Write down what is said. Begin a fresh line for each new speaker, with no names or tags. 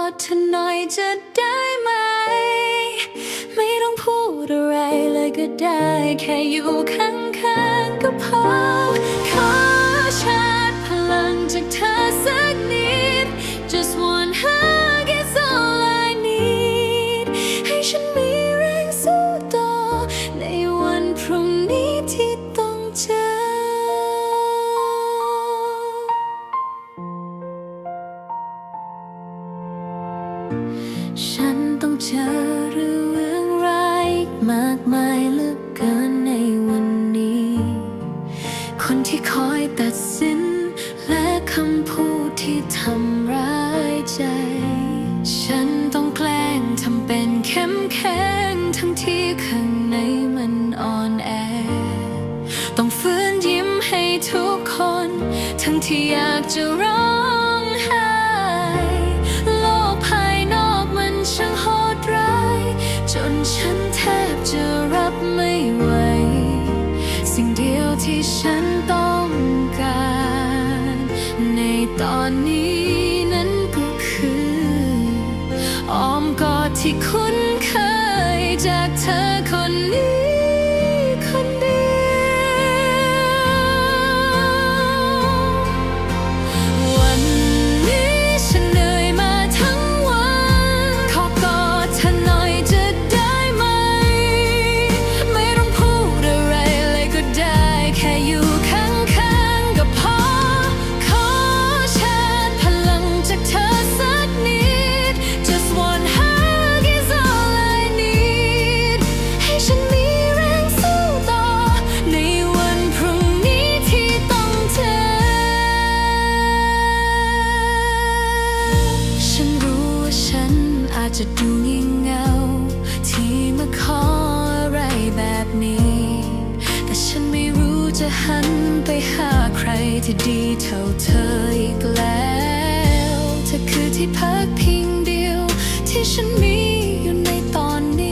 อดเธอหน่อยจะได้ไหม ไม่ต้องพูดอะไรเลยก็ได้ แค่อยู่ข้างๆก็พอ ฉันต้องเจอเรื่องร้ายมากมายเหลือเกินในวันนี้ คนที่คอยตัดสิน และคำพูดที่ทำร้ายใจ ฉันต้องแกล้งทำเป็นเข้มแข็งทั้งที่ข้างในมันอ่อนแอ ต้องฟื้นยิ้มให้ทุกคน ทั้งที่อยากจะร้อง ที่คุ้นเคยจากเธอคนนี้ จะดูงี่เงา ที่มาขออะไรแบบนี้ แต่ฉันไม่รู้จะหันไปหาใครที่ดีเท่าเธออีกแล้ว เธอคือที่พักพิงเดียว ที่ฉันมีอยู่ในตอนนี้